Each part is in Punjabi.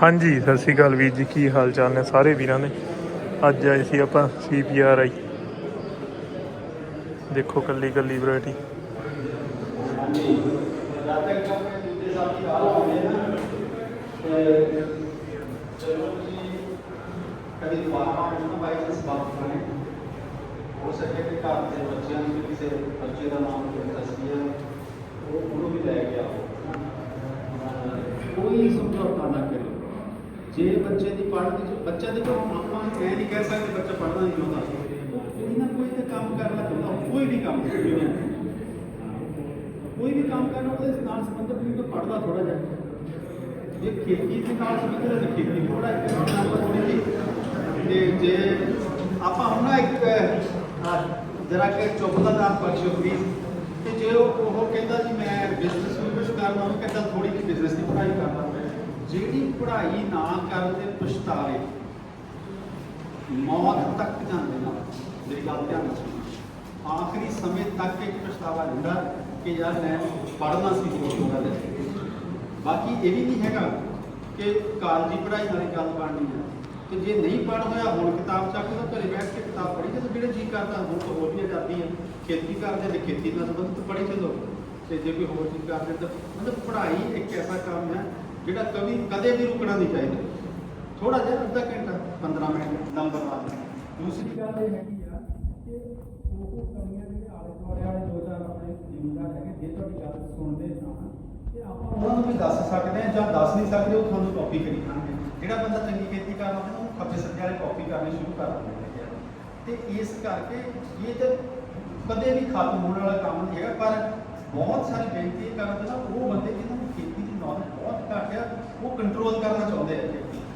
ਹਾਂਜੀ, ਸਤਿ ਸ਼੍ਰੀ ਅਕਾਲ ਵੀਰ ਜੀ, ਕੀ ਹਾਲ ਚਾਲ ਨੇ ਸਾਰੇ ਵੀਰਾਂ ਦੇ? ਅੱਜ ਆਏ ਸੀ ਆਪਾਂ ਸੀਪੀਆਰ ਆਈ। ਦੇਖੋ ਕੱਲੀ ਕੱਲੀ ਵੈਰਾਈਟੀ ਕਦੀ ਫਾਰਮਾ ਨੂੰ ਬਾਈ ਚਾਂਸ ਬਾਤ ਕਰੇ ਹੋ ਸਕੇ ਕਿ ਘਰ ਦੇ ਬੱਚਿਆਂ ਨੂੰ ਕਿਸੇ ਬੱਚੇ ਦਾ ਨਾਮ ਕੋਈ ਦੱਸੀਏ ਉਹ ਉਹਨੂੰ ਵੀ ਲੈ ਕੇ ਆਓ ਕੋਈ ਸਮਝੌਤਾ ਨਾ ਕਰੋ ਜੇ ਬੱਚੇ ਦੀ ਪੜ੍ਹਨ ਦੀ ਬੱਚਾ ਦੇਖੋ ਆਪਾਂ ਇਹ ਨਹੀਂ ਕਹਿ ਸਕਦੇ ਬੱਚਾ ਪੜ੍ਹਨਾ ਨਹੀਂ ਚਾਹੁੰਦਾ ਕੋਈ ਨਾ ਕੋਈ ਤੇ ਕੰਮ ਕਰਨਾ ਚਾਹੁੰਦਾ ਕੋਈ ਵੀ ਕੰਮ ਕੋਈ ਵੀ ਕੰਮ ਕਰਨਾ ਉਹਦੇ ਨਾਲ ਸੰਬੰਧਿਤ ਵੀ ਕੋਈ ਪੜ੍ਹਦਾ ਥੋੜਾ ਜਿਹਾ। ਜੇ ਖੇਤੀ ਦੇ ਨਾਲ ਸੰਬੰਧਿਤ ਹੈ ਖੇਤੀ ਥੋੜਾ ਇੱਕ ਨੰਬਰ ਥੋੜੀ ਜਿਹੀ ਤੇ ਜੇ ਆਪਾਂ ਹੁਣ ਨਾ ਇੱਕ ਜਰਾ ਕਿ ਚੁੱਪ ਦਾ ਨਾਮ ਬਖਸ਼ੋ ਪਲੀਜ਼ ਕਿ ਜੇ ਉਹ ਉਹ ਕਹਿੰਦਾ ਜੀ ਮੈਂ ਬਿਜ਼ਨਸ ਵੀ ਕੁਝ ਕਰਨਾ ਉਹ ਕਹਿੰਦਾ ਥੋੜੀ ਜਿਹੀ ਬਿਜ਼ਨਸ ਦੀ ਪੜ੍ਹਾਈ ਕਰਨਾ ਜਿਹੜੀ ਪੜ੍ਹਾਈ ਨਾ ਕਰਨ ਦੇ ਪਛਤਾਵੇ, ਮੌਤ ਤੱਕ ਜਾਂਦੇ ਨਾ, ਮੇਰੀ ਗੱਲ ਧਿਆਨ ਨਾਲ ਆਖਰੀ ਸਮੇਂ ਤੱਕ ਇੱਕ ਪਛਤਾਵਾ ਹੁੰਦਾ ਕਿ ਯਾਰ ਮੈਂ ਪੜ੍ਹਨਾ ਸੀ ਹੋਰ ਹੋਣਾ ਬਾਕੀ ਇਹ ਵੀ ਨਹੀਂ ਹੈਗਾ ਕਿ ਕਾਲਜੀ ਪੜ੍ਹਾਈ ਨਾਲ ਗੱਲ ਬਣਨੀ ਹੈ। ਤੇ ਜੇ ਨਹੀਂ ਪੜ੍ਹ ਹੋਇਆ, ਹੁਣ ਕਿਤਾਬ ਚੱਕ ਲਓ ਘਰੇ ਬੈਠ ਕੇ ਕਿਤਾਬ ਪੜ੍ਹੀ ਤੇ ਜਿਹੜੇ ਜੀ ਕਰਦਾ, ਹੁਣ ਤਾਂ ਹੋਰ ਵੀ ਆਜ਼ਾਦੀ ਹੈ ਖੇਤੀ ਕਰਦੇ ਤੇ ਖੇਤੀ ਨਾਲ ਸੰਬੰਧਿਤ ਪੜ੍ਹੀ ਚੱਲੋ। ਤੇ ਜੇ ਕੋਈ ਹੋਰ ਚੀਜ਼ ਕਰਦੇ ਤਾਂ ਮਤਲਬ ਪੜ੍ਹਾਈ ਇੱਕ ਐਸਾ ਕੰਮ ਹੈ ਜਿਹੜਾ ਕभी ਕਦੇ ਵੀ ਰੁਕਣਾ ਨਹੀਂ ਚਾਹੀਦਾ। ਥੋੜਾ ਜਿਹਾ ਅੱਧਾ ਘੰਟਾ 15 ਮਿੰਟ ਨੰਬਰ ਵਾਰ ਦੂਸਰੀ ਗੱਲ ਇਹ ਹੈਗੀ ਆ ਕਿ ਉਹ ਕਮੀਆਂ ਜਿਹੜੇ ਆਲੇ ਦੁਆਲੇ ਵਾਲੇ ਦੋ ਚਾਰ ਆਪਣੇ ਜ਼ਿਮੀਂਦਾਰ ਹੈਗੇ ਜੇ ਤੁਹਾਡੀ ਗੱਲ ਸੁਣਦੇ ਨਾ ਤੇ ਆਪਾਂ ਉਹਨਾਂ ਨੂੰ ਵੀ ਦੱਸ ਸਕਦੇ ਹਾਂ ਜਾਂ ਦੱਸ ਨਹੀਂ ਸਕਦੇ ਉਹ ਤੁਹਾਨੂੰ ਕਾਪੀ ਕਰੀ ਖਾਣਗੇ ਜਿਹੜਾ ਬੰਦਾ ਚੰਗੀ ਖੇਤੀ ਕਰਨਾ ਚਾਹੁੰਦਾ ਉਹਨੂੰ ਖੱਬੇ ਸੱਜੇ ਵਾਲੇ ਕਾਪੀ ਕਰਨੀ ਸ਼ੁਰੂ ਕਰ ਦਿੰਦੇ ਨੇ। ਤੇ ਇਸ ਕਰਕੇ ਇਹ ਤੇ ਕਦੇ ਵੀ ਖਤਮ ਹੋਣ ਵਾਲਾ ਕੰਮ ਨਹੀਂ ਹੈਗਾ ਪਰ ਬਹੁਤ ਸਾਰੀ ਬੇਨਤੀ ਕਰਨ ਨਾ ਉਹ ਬੰਦੇ ਜਿਨ੍ਹਾਂ ਨੂੰ ਖੇਤੀ ਦੀ ਨੌਲੇਜ ਬਹੁਤ ਘੱਟ ਆ ਉਹ ਕੰਟਰੋਲ ਕਰਨਾ ਚਾਹੁੰਦੇ ਆ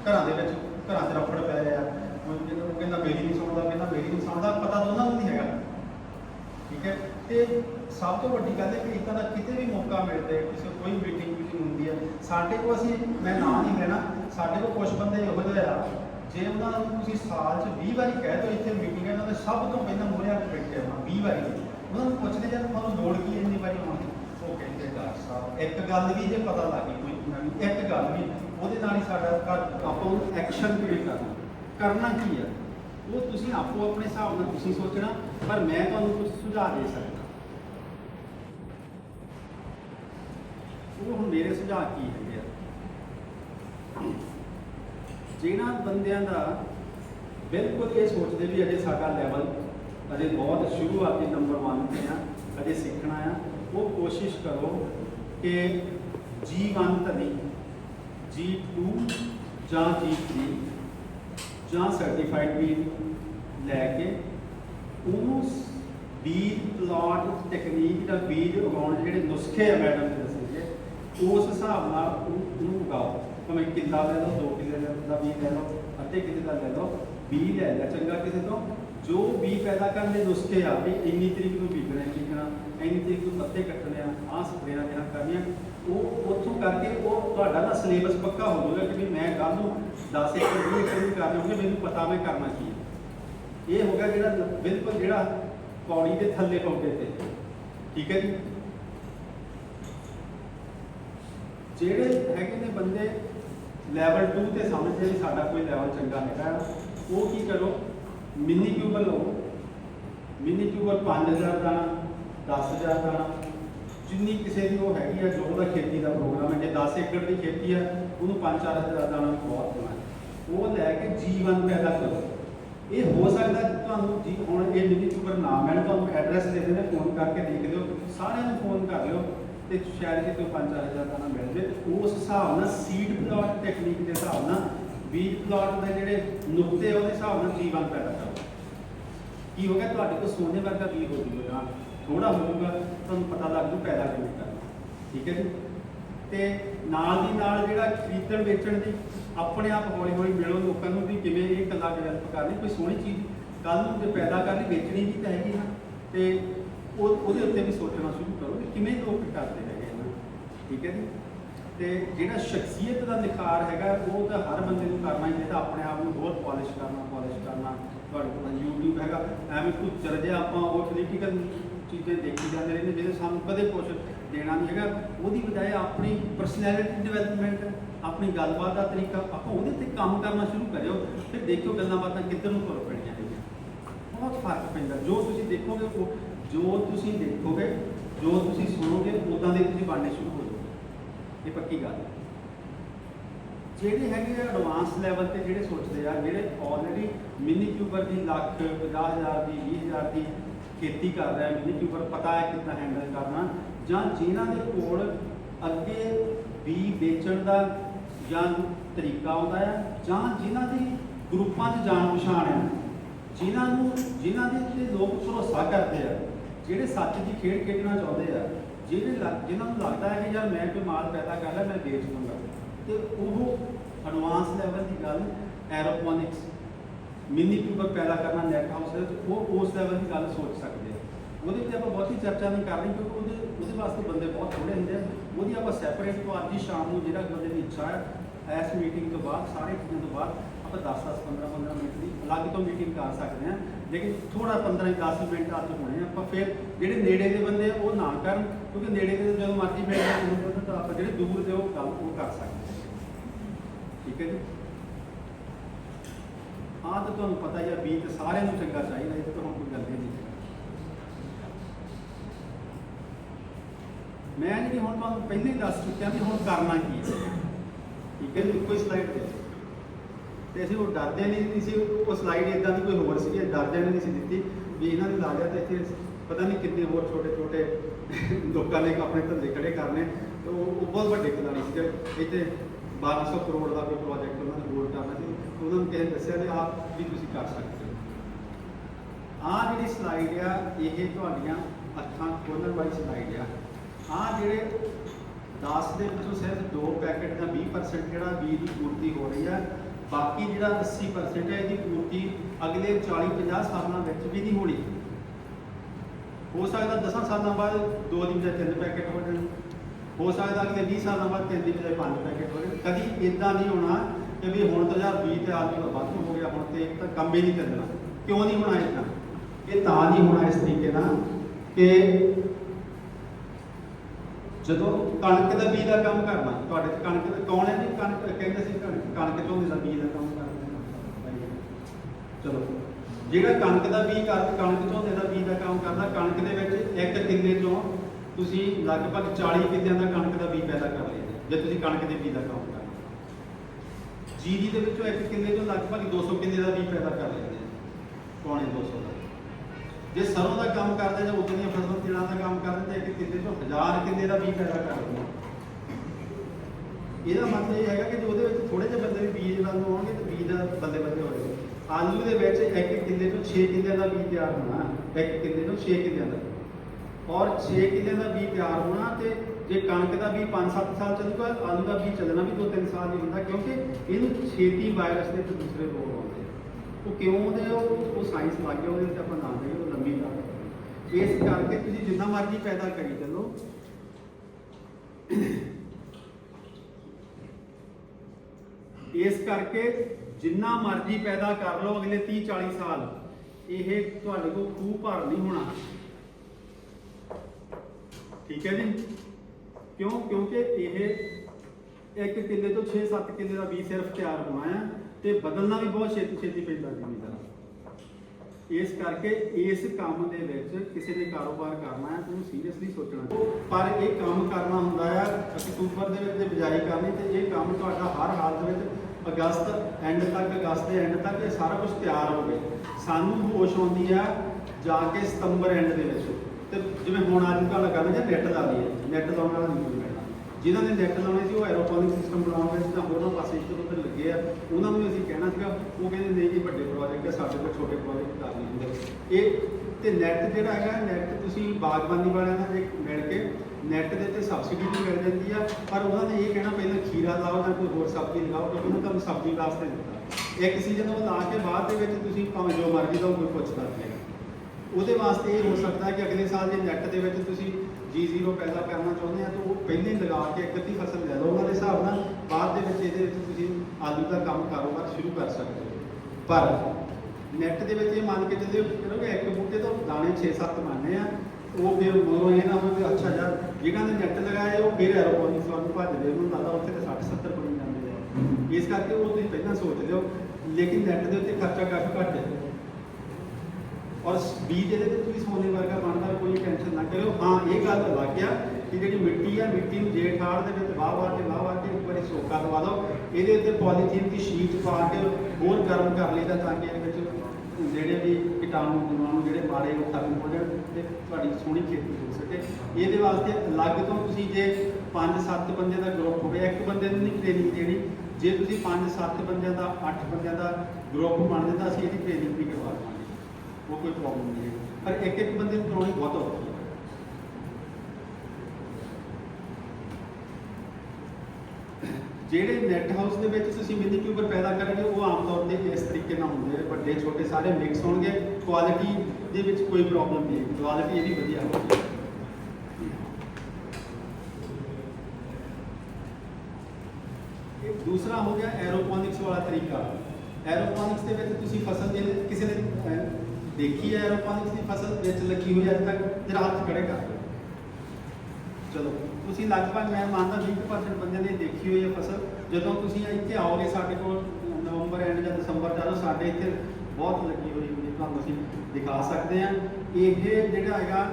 ਘਰਾਂ ਦੇ ਵਿੱਚ, ਘਰਾਂ 'ਚ ਰਫੜ ਪੈ ਰਿਹਾ। ਕੋਈ ਕਹਿੰਦਾ ਉਹ ਕਹਿੰਦਾ ਮੇਰੀ ਨਹੀਂ ਸੁਣਦਾ ਕਹਿੰਦਾ ਮੇਰੀ ਨਹੀਂ ਸੁਣਦਾ ਪਤਾ ਦੋਨਾਂ ਨੂੰ ਨਹੀਂ ਹੈਗਾ। ਠੀਕ ਹੈ? ਤੇ ਸਭ ਤੋਂ ਵੱਡੀ ਗੱਲ ਹੈ ਕਿ ਇਦਾਂ ਦਾ ਕਿਤੇ ਵੀ ਮੌਕਾ ਮਿਲਦਾ ਹੈ ਕਿਸੇ ਕੋਈ ਮੀਟਿੰਗ ਮੀਟਿੰਗ ਹੁੰਦੀ ਹੈ, ਸਾਡੇ ਕੋਲ ਅਸੀਂ, ਮੈਂ ਨਾਂ ਨਹੀਂ ਲੈਣਾ, ਸਾਡੇ ਕੋਲ ਕੁਝ ਬੰਦੇ ਇਹੋ ਜਿਹੇ ਆ, ਜੇ ਉਹਨਾਂ ਨੂੰ ਤੁਸੀਂ ਸਾਲ 'ਚ 20 ਵਾਰੀ ਕਹਿ ਦਿਓ ਇੱਥੇ ਮੀਟਿੰਗ ਹੈ, ਉਹਨਾਂ ਦੇ ਸਭ ਤੋਂ ਪਹਿਲਾਂ ਮੋਹਰੇ ਆ ਕੇ ਬੈਠੇ ਆ 20 ਵਾਰੀ। ਉਹਨਾਂ ਨੂੰ ਪੁੱਛਦੇ ਜਾਂ ਤੁਹਾਨੂੰ ਲੋੜ ਕੀ ਇੰਨੀ ਵਾਰੀ ਆਉਣ ਉਹ ਕਹਿੰਦੇ ਡਾਕਟਰ ਸਾਹਿਬ, ਇੱਕ ਗੱਲ ਵੀ ਜੇ ਪਤਾ ਲੱਗ ਗਈ ਇੱਕ ਗੱਲ ਵੀ ਉਹਦੇ ਨਾਲ ਹੀ ਸਾਡਾ ਘਰ- ਆਪਾਂ ਉਹ ਐਕਸ਼ਨ ਵੀ ਕਰਨਾ। ਕਰਨਾ ਕੀ ਹੈ ਉਹ ਤੁਸੀਂ ਆਪੋ ਆਪਣੇ ਹਿਸਾਬ ਨਾਲ ਤੁਸੀਂ ਸੋਚਣਾ, ਪਰ ਮੈਂ ਤੁਹਾਨੂੰ ਕੁਝ ਸੁਝਾਅ ਦੇ ਸਕਦਾ। ਉਹ ਹੁਣ ਮੇਰੇ ਸੁਝਾਅ ਕੀ ਹੈਗੇ ਆ? ਜਿਹਨਾਂ ਬੰਦਿਆਂ ਦਾ ਬਿਲਕੁਲ ਇਹ ਸੋਚਦੇ ਵੀ ਅਜੇ ਸਾਡਾ ਲੈਵਲ ਅਜੇ ਬਹੁਤ ਸ਼ੁਰੂਆਤੀ ਨੰਬਰ 1 ਤੇ ਆ, ਅਜੇ ਸਿੱਖਣਾ ਆ, ਉਹ ਕੋਸ਼ਿਸ਼ ਕਰੋ ਕਿ G1 ਤਾਂ ਨਹੀਂ G2 ਜਾਂ G3 ਜਾਂ ਸਰਟੀਫਾਈਡ ਵੀ ਲੈ ਕੇ ਉਹਨੂੰ ਬੀਜ ਪਲਾਟ ਟੈਕਨੀਕ ਦਾ ਬੀਜ ਉਗਾਉਣ ਜਿਹੜੇ ਨੁਸਖੇ ਆ ਮੈਡਮ ਨੇ ਦੱਸੇ ਉਸ ਹਿਸਾਬ ਨਾਲ ਉਹਨੂੰ ਉਗਾਓ। ਭਾਵੇਂ ਕਿੱਲਾ ਲੈ ਲਓ, ਦੋ ਕਿੱਲੇ ਦਾ ਬੀਜ ਲੈ ਲਓ, ਅੱਧੇ ਕਿੱਲੇ ਦਾ ਲੈ ਲਓ, ਬੀਜ ਲੈ ਲਿਆ। ਚੰਗਾ ਕਿਸੇ ਤੋਂ? ਜੋ ਬੀਜ ਪੈਦਾ ਕਰਨ ਦੇ ਨੁਸਖੇ ਆ, ਵੀ ਇੰਨੀ ਤਰੀਕ ਨੂੰ ਬੀਜਣਾ ਹੈ ਬੀਜਣਾ ਇੰਨੀ ਤਰੀਕ ਨੂੰ ਪੱਤੇ ਕੱਟਣੇ ਆ, ਆਹ ਸਪਰੇਆਂ ਜਿਹੜਾ ਕਰਨੀਆਂ, ਉਹ ਉੱਥੋਂ ਕਰਕੇ ਉਹ ਤੁਹਾਡਾ ਨਾ ਸਿਲੇਬਸ ਪੱਕਾ ਹੋ ਜਾਊਗਾ ਕਿ ਵੀ ਮੈਂ ਕੱਲ੍ਹ ਨੂੰ 10 ਏਕੜ 20 ਏਕੜ ਵੀ ਕਰਨੇ ਹੋਣਗੇ, ਮੈਨੂੰ ਪਤਾ ਮੈਂ ਕਰਨਾ ਕੀ ਹੈ। ਇਹ ਹੋ ਗਿਆ ਜਿਹੜਾ ਬਿਲਕੁਲ ਜਿਹੜਾ ਪੌੜੀ ਦੇ ਥੱਲੇ ਪੌੜੇ ਤੇ। ਠੀਕ ਹੈ ਜੀ? ਜਿਹੜੇ ਹੈਗੇ ਨੇ ਬੰਦੇ ਲੈਵਲ 2 ਤੇ ਸਮਝਦੇ ਵੀ ਸਾਡਾ ਕੋਈ ਲੈਵਲ ਚੰਗਾ ਹੈਗਾ ਉਹ ਕੀ ਕਰੋ ਮਿੰਨੀ ਕਿਊਬਲ ਲਓ। ਮਿੰਨੀ ਕਿਊਬਲ 5000 ਦਾਣਾ 10000 ਦਾਣਾ ਜਿੰਨੀ ਕਿਸੇ ਦੀ ਉਹ ਹੈਗੀ ਆ, ਜੋ ਉਹਦਾ ਖੇਤੀ ਦਾ ਪ੍ਰੋਗਰਾਮ ਹੈ, ਜੇ 10 ਏਕੜ ਦੀ ਖੇਤੀ ਹੈ ਉਹਨੂੰ 5-4000 ਦਾਣਾ ਬਹੁਤ ਹੋਣਾ ਉਹ ਲੈ ਕੇ ਜੀਵਨ ਪੈਦਾ ਕਰੋ। ਇਹ ਹੋ ਸਕਦਾ ਤੁਹਾਨੂੰ ਜੀ ਹੁਣ ਇਹ ਮਿੰਨੀ ਕਿਊਬਲ ਨਾ ਮਿਲਣ ਤੁਹਾਨੂੰ ਐਡਰੈਸ ਦੇ ਦੇਣੇ ਫੋਨ ਕਰਕੇ ਦੇਖ ਲਿਓ, ਸਾਰਿਆਂ ਨੂੰ ਫੋਨ ਕਰ ਲਿਓ ਤੇ ਸ਼ਾਇਦ ਕਿਤੇ 5-4000 ਦਾਣਾ ਮਿਲ ਜੇ ਉਸ ਹਿਸਾਬ ਨਾਲ ਸੀਡ ਪਲਾਟ ਟੈਕਨੀਕ ਦੇ ਹਿਸਾਬ ਨਾਲ ਬੀਜ ਪਲਾਟ ਦੇ ਜਿਹੜੇ ਨੁਕਤੇ ਆ, ਉਹਦੇ ਹਿਸਾਬ ਨਾਲ ਜੀਵਨ ਪੈਦਾ ਕਰੋ ਕੀ ਹੋ ਗਿਆ? ਤੁਹਾਡੇ ਕੋਲ ਸੋਨੇ ਵਰਗਾ ਬੀਜ ਹੋ ਜੂਗਾ ਥੋੜਾ ਹੋਊਗਾ ਤੁਹਾਨੂੰ ਪਤਾ ਲੱਗ ਜੂ ਪੈਦਾ ਕਿਵੇਂ ਕਰਨਾ। ਠੀਕ ਹੈ ਜੀ? ਤੇ ਨਾਲ ਦੀ ਨਾਲ ਜਿਹੜਾ ਖਰੀਦਣ ਵੇਚਣ ਦੀ ਆਪਣੇ ਆਪ ਹੌਲੀ ਹੌਲੀ ਮਿਲੋ ਲੋਕਾਂ ਨੂੰ ਵੀ ਕਿਵੇਂ ਇਹ ਕਲਾ ਡਿਵੈਲਪ ਕਰਨੀ। ਕੋਈ ਸੋਹਣੀ ਚੀਜ਼ ਕੱਲ ਨੂੰ ਜੇ ਪੈਦਾ ਕਰਨੀ ਵੇਚਣੀ ਵੀ ਤਾਂ ਹੈਗੀ ਨਾ ਤੇ ਉਹ ਉਹਦੇ ਉੱਤੇ ਵੀ ਸੋਚਣਾ ਸ਼ੁਰੂ ਕਰੋ ਕਿ ਕਿਵੇਂ ਲੋਕ ਕਰਦੇ ਹੈਗੇ ਨਾ। ਠੀਕ ਹੈ ਜੀ? ਤੇ ਜਿਹੜਾ ਸ਼ਖਸੀਅਤ ਦਾ ਨਿਖਾਰ ਹੈਗਾ, ਉਹ ਤਾਂ ਹਰ ਬੰਦੇ ਨੂੰ ਕਰਨਾ ਹੀ ਚਾਹੀਦਾ ਆਪਣੇ ਆਪ ਨੂੰ ਬਹੁਤ ਪਾਲਿਸ਼ ਕਰਨਾ ਪਾਲਿਸ਼ ਕਰਨਾ, ਤੁਹਾਡੇ ਕੋਲ YouTube ਹੈਗਾ, ਐਵੇਂ ਕੁਝ ਚਰ ਜਿਹਾ ਆਪਾਂ ਉਹ ਪੋਲੀਟੀਕਲ ਚੀਜ਼ਾਂ ਦੇਖੀ ਜਾਂਦੇ ਰਹਿੰਦੇ, ਜਿਹਦੇ ਸਾਨੂੰ ਕਦੇ ਕੁਛ ਦੇਣਾ ਨਹੀਂ ਹੈਗਾ। ਉਹਦੀ ਬਜਾਏ ਆਪਣੀ ਪਰਸਨੈਲਿਟੀ ਡਿਵੈਲਪਮੈਂਟ ਆਪਣੀ ਗੱਲਬਾਤ ਦਾ ਤਰੀਕਾ, ਆਪਾਂ ਉਹਦੇ ਤੇ ਕੰਮ ਕਰਨਾ ਸ਼ੁਰੂ ਕਰਿਓ ਫਿਰ ਦੇਖਿਓ ਗੱਲਾਂ ਬਾਤਾਂ ਕਿੱਧਰ ਨੂੰ ਤੁਰ ਪੈਣੀਆਂ ਹੈਗੀਆਂ ਬਹੁਤ ਫ਼ਰਕ ਪੈਂਦਾ, ਜੋ ਤੁਸੀਂ ਦੇਖੋਗੇ, ਉਹ ਜੋ ਤੁਸੀਂ ਦੇਖੋਗੇ, ਜੋ ਤੁਸੀਂ ਸੁਣੋਗੇ, ਉਦਾਂ ਦੇ ਤੁਸੀਂ ਬਣਨੇ ਸ਼ੁਰੂ ਹੋ ਇਹ ਪੱਕੀ ਗੱਲ ਹੈ। ਜਿਹੜੇ ਹੈਗੇ ਆ ਐਡਵਾਂਸ ਲੈਵਲ ਤੇ ਜਿਹੜੇ ਸੋਚਦੇ ਆ, ਜਿਹੜੇ ਆਲਰੇਡੀ ਮਿਨੀ ਕਿਊਬਰ ਦੀ ਲੱਖ 50000 ਦੀ 20000 ਦੀ ਖੇਤੀ ਕਰ ਰਿਹਾ ਮਿਨੀ ਕਿਊਬਰ ਪਤਾ ਹੈ ਕਿੱਦਾਂ ਹੈਂਡਲ ਕਰਨਾ, ਜਾਂ ਜਿਨ੍ਹਾਂ ਦੇ ਕੋਲ ਅੱਗੇ ਵੀ ਵੇਚਣ ਦਾ ਜਾਂ ਤਰੀਕਾ ਆਉਂਦਾ ਹੈ ਜਾਂ ਜਿਨ੍ਹਾਂ ਦੀ ਗਰੁੱਪਾਂ 'ਚ ਜਾਣ ਪਛਾਣ ਹੈ ਜਿਨ੍ਹਾਂ ਨੂੰ, ਜਿਨ੍ਹਾਂ ਦੇ ਉੱਤੇ ਲੋਕ ਭਰੋਸਾ ਕਰਦੇ ਆ, ਜਿਹੜੇ ਸੱਚ ਦੀ ਖੇਡ ਖੇਡਣਾ ਚਾਹੁੰਦੇ ਆ ਜਿਹੜੇ ਲੱਗ- ਜਿਨ੍ਹਾਂ ਨੂੰ ਲੱਗਦਾ ਹੈ ਕਿ ਯਾਰ ਮੈਂ ਕੋਈ ਮਾਲ ਪੈਦਾ ਕਰ ਲਿਆ, ਮੈਂ ਵੇਚ ਦੂੰਗਾ। ਤੇ ਉਹ ਐਡਵਾਂਸ ਲੈਵਲ ਦੀ ਗੱਲ ਐਰੋਪੋਨਿਕਸ ਮਿਨੀ ਕਿਊਬਰ ਪੈਦਾ ਕਰਨਾ ਨੈਟ ਹਾਊਸ ਦੇ ਵਿੱਚ ਉਹ ਉਸ ਲੈਵਲ ਦੀ ਗੱਲ ਸੋਚ ਸਕਦੇ ਆ। ਉਹਦੇ ਤੇ ਆਪਾਂ ਬਹੁਤੀ ਚਰਚਾ ਨਹੀਂ ਕਰ ਰਹੇ, ਕਿਉਂਕਿ ਉਹਦੇ ਉਹਦੇ ਵਾਸਤੇ ਬੰਦੇ ਬਹੁਤ ਥੋੜੇ ਹੁੰਦੇ ਆ। ਉਹਦੀ ਆਪਾਂ ਸੈਪਰੇਟ ਤੋਂ ਅੱਜ ਹੀ ਸ਼ਾਮ ਨੂੰ ਜਿਹੜਾ ਬੰਦੇ ਦੀ ਇੱਛਾ ਹੈ, ਇਸ ਮੀਟਿੰਗ ਤੋਂ ਬਾਅਦ, ਸਾਰੇ ਚੀਜ਼ਾਂ ਤੋਂ ਬਾਅਦ ਆਪਾਂ 10 10 15 15 ਮਿੰਟ ਦੀ ਅਲੱਗ ਤੋਂ ਮੀਟਿੰਗ ਕਰ ਸਕਦੇ ਹਾਂ ਲੇਕਿਨ ਥੋੜਾ 15 10 ਮਿੰਟ ਅੱਜ ਹੋਣੇ ਆਪਾਂ ਫਿਰ ਜਿਹੜੇ ਨੇੜੇ ਦੇ ਬੰਦੇ ਆ, ਉਹ ਨਾ ਕਰਨ, ਕਿਉਂਕਿ ਨੇੜੇ ਦੇ ਜਦੋਂ ਮਰਜ਼ੀ ਮਿਲ ਜਾਣ ਤਾਂ ਆਪਾਂ ਜਿਹੜੇ ਦੂਰ ਦੇ ਉਹ ਗੱਲ ਉਹ ਕਰ ਸਕਦੇ ਠੀਕ ਹੈ ਜੀ? ਆਹ ਤਾਂ ਤੁਹਾਨੂੰ ਪਤਾ ਹੀ ਆ, ਬੀਤ ਸਾਰਿਆਂ ਨੂੰ ਚੰਗਾ ਚਾਹੀਦਾ, ਇਹ ਤਾਂ ਹੁਣ ਕੋਈ ਗੱਲ ਹੀ ਨਹੀਂ। ਮੈਂ ਜਿਹੜੀ ਹੁਣ ਤੁਹਾਨੂੰ ਪਹਿਲਾਂ ਹੀ ਦੱਸ ਚੁੱਕਿਆ ਵੀ ਹੁਣ ਕਰਨਾ ਕੀ ਹੈ ਠੀਕ ਹੈ ਜੀ? ਕੋਈ ਸਲਾਈਡ ਦੇ ਤੇ ਅਸੀਂ ਉਹ ਡਰਦੇ ਨਹੀਂ ਸੀ ਉਹ ਸਲਾਈਡ ਇਦਾਂ ਦੀ ਕੋਈ ਹੋਰ ਸੀ ਡਰਦੇ ਨਹੀਂ ਸੀ ਦਿੱਤੀ। ਵੀ ਇਹਨਾਂ ਨੇ ਲਾ ਲਿਆ ਤੇ ਇੱਥੇ ਪਤਾ ਨਹੀਂ ਕਿੰਨੇ ਹੋਰ ਛੋਟੇ ਛੋਟੇ ਲੋਕਾਂ ਨੇ ਆਪਣੇ ਧੰਦੇ ਖੜੇ ਕਰਨੇ। ਤੇ ਉਹ ਉਹ ਬਹੁਤ ਵੱਡੇ ਖਿਡਾਰੀ ਸੀਗੇ। ਇੱਥੇ 1200 ਕਰੋੜ ਦਾ ਕੋਈ ਪ੍ਰੋਜੈਕਟ ਉਹਨਾਂ ਨੇ ਗੋਲ ਕਰਨਾ ਸੀ। ਉਹਨਾਂ ਨੂੰ ਕਿਸੇ ਦੱਸਿਆ ਵੀ ਆਪ ਵੀ ਤੁਸੀਂ ਕਰ ਸਕਦੇ ਹੋ। ਆਹ ਜਿਹੜੀ ਸਲਾਈਡ ਆ, ਇਹ ਤੁਹਾਡੀਆਂ ਅੱਖਾਂ ਖੋਲਣ ਵਾਲੀ ਸਲਾਈਡ ਆ। ਆਹ ਜਿਹੜੇ 10 ਦੇ ਵਿੱਚੋਂ ਸਿਰਫ ਦੋ ਪੈਕੇਟ ਦਾ 20% ਜਿਹੜਾ ਬੀਜ ਦੀ ਪੂਰਤੀ ਹੋ ਰਹੀ ਆ ਬਾਕੀ ਜਿਹੜਾ 80% ਹੈ ਇਹਦੀ ਪੂਰਤੀ ਅਗਲੇ 40 50 ਸਾਲਾਂ ਵਿੱਚ ਵੀ ਨਹੀਂ ਹੋਣੀ। ਹੋ ਸਕਦਾ 10 ਸਾਲਾਂ ਬਾਅਦ ਦੋ ਦੀ ਬਜਾਏ ਤਿੰਨ ਪੈਕੇਟ ਹੋ ਜਾਣ ਹੋ ਸਕਦਾ ਅਗਲੇ 20 ਸਾਲਾਂ ਬਾਅਦ ਤਿੰਨ ਦੀ ਬਜਾਏ ਪੰਜ ਪੈਕੇਟ ਹੋ ਜਾਣ ਕਦੀ ਇਦਾਂ ਨਹੀਂ ਹੋਣਾ ਕਿ ਵੀ ਹੁਣ 2020 ਤੇ ਆਦਮੀ ਦਾ ਵਾਧੂ ਹੋ ਗਿਆ, ਹੁਣ ਤੇ ਤਾਂ ਕੰਮ ਹੀ ਨਹੀਂ ਕਰਨਾ ਕਿਉਂ ਨਹੀਂ ਹੋਣਾ ਇਦਾਂ ਇਹ ਤਾਂ ਨਹੀਂ ਹੋਣਾ ਇਸ ਤਰੀਕੇ ਨਾਲ ਕਿ ਜਦੋਂ ਕਣਕ ਦਾ ਬੀਜ ਦਾ ਕੰਮ ਕਰਨਾ, ਤੁਹਾਡੇ ਚ ਕਣਕ ਦਾ, ਕੌਣ ਹੈ ਜੀ? ਕਣਕ ਕਹਿੰਦੇ ਸੀ ਕਣਕ ਕਣਕ ਝੋਨੇ ਦਾ ਬੀਜ ਦਾ ਕੰਮ ਕਰਨਾ ਚਲੋ, ਜਿਹੜਾ ਕਣਕ ਦਾ ਬੀਜ ਕਰ, ਕਣਕ ਝੋਨੇ ਦਾ ਬੀਜ ਦਾ ਕੰਮ ਕਰਦਾ, ਕਣਕ ਦੇ ਵਿੱਚ ਇੱਕ ਕਿੱਲੇ ਚੋਂ ਤੁਸੀਂ ਲਗਭਗ 40 ਕਿੱਲਿਆਂ ਦਾ ਕਣਕ ਦਾ ਬੀਜ ਪੈਦਾ ਕਰ ਲਿਆ ਜੇ ਤੁਸੀਂ ਕਣਕ ਦੇ ਬੀਜ ਦਾ ਕੰਮ ਕਰਨਾ। ਜੀਰੀ ਦੇ ਵਿੱਚੋਂ ਇੱਕ ਕਿੱਲੇ ਚੋਂ ਲਗਭਗ 200 ਕਿੱਲੇ ਦਾ ਬੀਜ ਪੈਦਾ ਕਰ ਲੈਂਦੇ ਪੌਣੇ 200 ਦਾ। ਜੇ ਸਰੋਂ ਦਾ ਕੰਮ ਕਰਦੇ ਜਾਂ ਉਤਨੀਆਂ ਫਸਲਾਂ ਤਿਲਾਂ ਦਾ ਕੰਮ ਕਰਦੇ ਤਾਂ ਇੱਕ ਕਿੱਲੇ ਤੋਂ ਹਜ਼ਾਰ ਕਿੱਲੇ ਦਾ ਬੀਜ ਪੈਦਾ ਕਰਦੇ ਇਹਦਾ ਮਤਲਬ ਇਹ ਹੈਗਾ ਕਿ ਜੇ ਉਹਦੇ ਵਿੱਚ ਥੋੜੇ ਜਿਹੇ ਬੰਦੇ ਵੀ ਬੀਜ ਵੱਲ ਨੂੰ ਆਉਣਗੇ ਤਾਂ ਬੀਜ ਦਾ ਬੰਦੇ ਬੰਦੇ ਹੋਣਗੇ ਆਲੂ ਦੇ ਵਿੱਚ ਇੱਕ ਕਿੱਲੇ ਤੋਂ 6 ਕਿੱਲੇ ਦਾ ਬੀਜ ਤਿਆਰ ਹੋਣਾ, ਇੱਕ ਕਿੱਲੇ ਤੋਂ 6 ਕਿੱਲੇ ਦਾ। ਔਰ 6 ਕਿੱਲੇ ਦਾ ਬੀਜ ਤਿਆਰ ਹੋਣਾ ਤੇ ਜੇ ਕਣਕ ਦਾ ਵੀ 5-7 ਸਾਲ ਚੱਲੂਗਾ, ਆਲੂ ਦਾ ਬੀਜ ਚੱਲਣਾ ਵੀ 2-3 ਸਾਲ ਹੀ ਹੁੰਦਾ ਕਿਉਂਕਿ ਇਹਨੂੰ ਛੇਤੀ ਵਾਇਰਸ ਦੇ ਤੇ ਦੂਸਰੇ ਰੋਗ ਆਉਂਦੇ ਆ। ਉਹ ਕਿਉਂ ਆਉਂਦੇ ਆ? ਉਹ ਸਾਇੰਸ ਲੱਗ ਗਿਆ, ਉਹਦੇ ਵਿੱਚ ਆਪਾਂ ਨਾਮ ਦੇਈਏ ਇਸ ਕਰਕੇ ਤੁਸੀਂ ਜਿੰਨਾ ਮਰਜ਼ੀ ਪੈਦਾ ਕਰੀ ਚੱਲੋ। ਇਸ ਕਰਕੇ ਜਿੰਨਾ ਮਰਜ਼ੀ ਪੈਦਾ ਕਰ ਲਓ ਅਗਲੇ 30 40 ਸਾਲ, ਇਹ ਤੁਹਾਡੇ ਕੋਲ ਖੂਹ ਭਰ ਨਹੀਂ ਹੋਣਾ। ਠੀਕ ਹੈ ਜੀ? ਕਿਉਂ? ਕਿਉਂਕਿ ਇਹ ਇੱਕ ਕਿੱਲੇ ਤੋਂ 6-7 ਕਿੱਲੇ ਦਾ ਬੀਜ ਸਿਰਫ ਤਿਆਰ ਹੋਣਾ ਹੈ ਤੇ ਬਦਲਣਾ ਵੀ ਬਹੁਤ ਛੇਤੀ ਛੇਤੀ ਪੈਂਦਾ ਜ਼ਿਮੀਦਾਰ ਇਸ ਕਰਕੇ ਇਸ ਕੰਮ ਦੇ ਵਿੱਚ ਕਿਸੇ ਨੇ ਕਾਰੋਬਾਰ ਕਰਨਾ ਹੈ, ਉਹਨੂੰ ਸੀਰੀਅਸਲੀ ਸੋਚਣਾ ਪਰ ਇਹ ਕੰਮ ਕਰਨਾ ਹੁੰਦਾ ਹੈ, ਅਕਤੂਬਰ ਦੇ ਵਿੱਚ ਜੇ ਬਿਜਾਈ ਕਰਨੀ, ਤੇ ਇਹ ਕੰਮ ਤੁਹਾਡਾ ਹਰ ਹਾਲਤ ਵਿੱਚ ਅਗਸਤ ਐਂਡ ਤੱਕ, ਅਗਸਤ ਦੇ ਐਂਡ ਤੱਕ ਇਹ ਸਾਰਾ ਕੁਝ ਤਿਆਰ ਹੋਵੇ ਸਾਨੂੰ ਹੋਸ਼ ਆਉਂਦੀ ਆ ਜਾ ਕੇ ਸਤੰਬਰ ਐਂਡ ਦੇ ਵਿੱਚ। ਤੇ ਜਿਵੇਂ ਹੁਣ ਅੱਜ ਕੱਲ੍ਹ ਗੱਲ ਜਾਂ ਨੈਟ ਦਾ ਵੀ ਹੈ। ਨੈਟ ਲਾਉਣ ਵਾਲਾ ਨਹੀਂ ਜਿਨ੍ਹਾਂ ਨੇ ਨੈਟ ਲਾਉਣੇ ਸੀ, ਉਹ ਐਰੋਪੋਨਿਕ ਸਿਸਟਮ ਬਣਾਉਣ ਵਿੱਚ ਜਾਂ ਹੋਰਾਂ ਪਾਸੇ ਇੱਧਰ ਉੱਧਰ ਲੱਗੇ ਆ। ਉਹਨਾਂ ਨੂੰ ਅਸੀਂ ਕਹਿਣਾ ਸੀਗਾ, ਉਹ ਕਹਿੰਦੇ ਨਹੀਂ ਜੀ, ਵੱਡੇ ਪ੍ਰੋਜੈਕਟ ਆ, ਸਾਡੇ ਕੋਲ ਛੋਟੇ ਪ੍ਰੋਜੈਕਟ ਕਰ ਨਹੀਂ ਹੁੰਦੇ। ਇਹ ਤੇ ਨੈਟ ਜਿਹੜਾ ਹੈਗਾ ਨੈਟ ਤੁਸੀਂ ਬਾਗਬਾਨੀ ਵਾਲਿਆਂ ਨਾਲ ਮਿਲ ਕੇ ਨੈਟ ਦੇ ਤੇ ਸਬਸਿਡੀ ਵੀ ਮਿਲ ਜਾਂਦੀ ਆ। ਪਰ ਉਹਨਾਂ ਨੇ ਇਹ ਕਹਿਣਾ ਪਹਿਲਾਂ ਖੀਰਾ ਲਾਓ ਜਾਂ ਕੋਈ ਹੋਰ ਸਬਜ਼ੀ ਲਗਾਓ, ਕਿਉਂਕਿ ਉਹਨਾਂ ਤੁਹਾਨੂੰ ਸਬਜ਼ੀ ਵਾਸਤੇ ਦਿੱਤਾ। ਇੱਕ ਸੀਜ਼ਨ ਉਹ ਲਾ ਕੇ ਬਾਅਦ ਦੇ ਵਿੱਚ ਤੁਸੀਂ ਭਾਵੇਂ ਜੋ ਮਰਜ਼ੀ ਲਾਓ ਕੋਈ ਪੁੱਛਦਾ ਨਹੀਂ। ਹੈਗਾ ਉਹਦੇ ਵਾਸਤੇ ਇਹ ਹੋ ਸਕਦਾ ਕਿ ਅਗਲੇ ਸਾਲ ਜੇ ਨੈਟ ਦੇ ਵਿੱਚ ਤੁਸੀਂ ਜੀ ਜ਼ੀਰੋ ਪੈਦਾ ਕਰਨਾ ਚਾਹੁੰਦੇ ਆ ਤਾਂ ਉਹ ਪਹਿਲਾਂ ਹੀ ਲਗਾ ਕੇ ਇੱਕ ਅੱਧੀ ਫਸਲ ਲੈ ਲਓ। ਉਹਨਾਂ ਦੇ ਹਿਸਾਬ ਨਾਲ ਬਾਅਦ ਦੇ ਵਿੱਚ ਇਹਦੇ ਵਿੱਚ ਤੁਸੀਂ ਆਲੂ ਦਾ ਕੰਮ ਕਾਰੋਬਾਰ ਸ਼ੁਰੂ ਕਰ ਸਕਦੇ ਹੋ। ਪਰ ਨੈਟ ਦੇ ਵਿੱਚ ਇਹ ਮੰਨ ਕੇ ਚੱਲਿਓ ਕਰੋਗੇ ਇੱਕ ਬੂਟੇ ਤੋਂ ਦਾਣੇ 6-7 ਮੰਨੇ ਆ, ਉਹ ਫਿਰ ਮਗਰੋਂ ਇਹ ਨਾ ਹੋਵੇ, ਅੱਛਾ ਯਾਰ, ਜਿਹਨਾਂ ਨੇ ਨੈਟ ਲਗਾਇਆ, ਉਹ ਫਿਰ ਐਰੋਪੋਨਿਕਸ ਵੱਲ ਭੱਜਦੇ ਉਹਨੂੰ ਲੱਗਦਾ ਉੱਥੇ ਤੇ 60 70 ਬਣੀ ਜਾਂਦੇ ਆ। ਇਸ ਕਰਕੇ ਉਹ ਤੁਸੀਂ ਪਹਿਲਾਂ ਸੋਚ ਲਿਓ, ਲੇਕਿਨ ਨੈਟ ਦੇ ਉੱਤੇ ਖਰਚਾ ਕਾਫੀ ਘੱਟ ਹੈ ਔਰ ਬੀਜ ਦੇ ਵਿੱਚ ਤੁਸੀਂ ਸੋਨੇ ਵਰਗਾ ਬਣਦਾ ਕੋਈ ਟੈਨਸ਼ਨ ਨਾ ਕਰਿਓ। ਹਾਂ, ਇਹ ਗੱਲ ਲੱਗ ਆ ਕਿ ਜਿਹੜੀ ਮਿੱਟੀ ਆ, ਮਿੱਟੀ ਨੂੰ ਜੇਠਾੜ ਦੇ ਵਿੱਚ ਵਾਹ ਵਾਹ ਕੇ, ਵਾਹ ਵਾਹ ਕੇ ਇੱਕ ਵਾਰੀ ਸੋਕਾ ਦਵਾ ਦਿਓ। ਇਹਦੇ ਉੱਤੇ ਪੋਲੀਥੀਨ ਦੀ ਸ਼ੀਟ ਪਾ ਕੇ ਹੋਰ ਗਰਮ ਕਰ ਲਈਦਾ ਤਾਂ ਕਿ ਇਹਦੇ ਵਿੱਚ ਜਿਹੜੇ ਵੀ ਕੀਟਾਣੂ ਜੀਵਾਣੂ ਜਿਹੜੇ ਮਾੜੇ ਉਹ ਖਤਮ ਹੋ ਜਾਣ ਤੇ ਤੁਹਾਡੀ ਸੋਹਣੀ ਖੇਤੀ ਹੋ ਸਕੇ। ਇਹਦੇ ਵਾਸਤੇ ਅਲੱਗ ਤੋਂ ਤੁਸੀਂ ਜੇ 5-7 ਬੰਦੇ ਦਾ ਗਰੁੱਪ ਹੋਵੇ, ਇੱਕ ਬੰਦੇ ਨੂੰ ਨਹੀਂ ਟ੍ਰੇਨਿੰਗ ਦੇਣੀ। ਜੇ ਤੁਸੀਂ 5-7 ਬੰਦਿਆਂ ਦਾ 8 ਬੰਦਿਆਂ ਦਾ ਗਰੁੱਪ ਬਣਦੇ ਤਾਂ ਅਸੀਂ ਇਹਦੀ ਟ੍ਰੇਨਿੰਗ ਵੀ ਕਰਵਾ ਦਵਾਂਗੇ ਉਹ ਕੋਈ ਪ੍ਰੋਬਲਮ ਨਹੀਂ ਹੈ ਪਰ ਇੱਕ ਇੱਕ ਬੰਦੇ ਨੂੰ ਕਰਾਉਣੀ ਬਹੁਤ ਔਖੀ ਹੈ ਜਿਹੜੇ ਨੈਟ ਹਾਊਸ ਦੇ ਵਿੱਚ ਤੁਸੀਂ ਮਿਨੀ ਕਿਊਬਰ ਪੈਦਾ ਕਰੋਗੇ ਉਹ ਆਮ ਤੌਰ ਤੇ ਇਸ ਤਰੀਕੇ ਨਾਲ ਹੁੰਦੇ ਨੇ ਵੱਡੇ ਛੋਟੇ ਸਾਰੇ ਮਿਕਸ ਹੋਣਗੇ ਕੁਆਲਿਟੀ ਦੇ ਵਿੱਚ ਕੋਈ ਪ੍ਰੋਬਲਮ ਨਹੀਂ ਹੈ ਕੁਆਲਿਟੀ ਇਹਦੀ ਵਧੀਆ ਹੋਵੇਗੀ ਇਹ ਦੂਸਰਾ ਹੋ ਗਿਆ ਐਰੋਪੋਨਿਕਸ ਵਾਲਾ ਤਰੀਕਾ ਐਰੋਪੋਨਿਕਸ ਦੇ ਵਿੱਚ ਤੁਸੀਂ ਫਸਲ ਜੇ ਕਿਸੇ ਨੇ ਅਹ, ਦੇਖੀ ਹੈ ਐਰੋਪੋਨਿਕਸ ਦੀ ਫਸਲ ਵਿੱਚ ਲੱਗੀ ਹੋਈ ਅੱਜ ਤੱਕ ਜਰਾ ਹੱਥ ਖੜੇ ਕਰ ਦਿਓ ਚਲੋ, ਤੁਸੀਂ ਲਗਭਗ ਮੈਂ ਮੰਨਦਾ 20% ਬੰਦਿਆਂ ਨੇ ਦੇਖੀ ਹੋਈ ਹੈ ਫਸਲ। ਜਦੋਂ ਤੁਸੀਂ ਇੱਥੇ ਆਓਗੇ ਸਾਡੇ ਕੋਲ, ਨਵੰਬਰ ਐਂਡ ਜਾਂ ਦਸੰਬਰ ਜਦੋਂ ਸਾਡੇ ਇੱਥੇ ਬਹੁਤ ਲੱਗੀ ਹੋਈ ਹੁੰਦੀ ਤੁਹਾਨੂੰ ਅਸੀਂ ਦਿਖਾ ਸਕਦੇ ਹਾਂ। ਇਹ ਜਿਹੜਾ ਹੈਗਾ,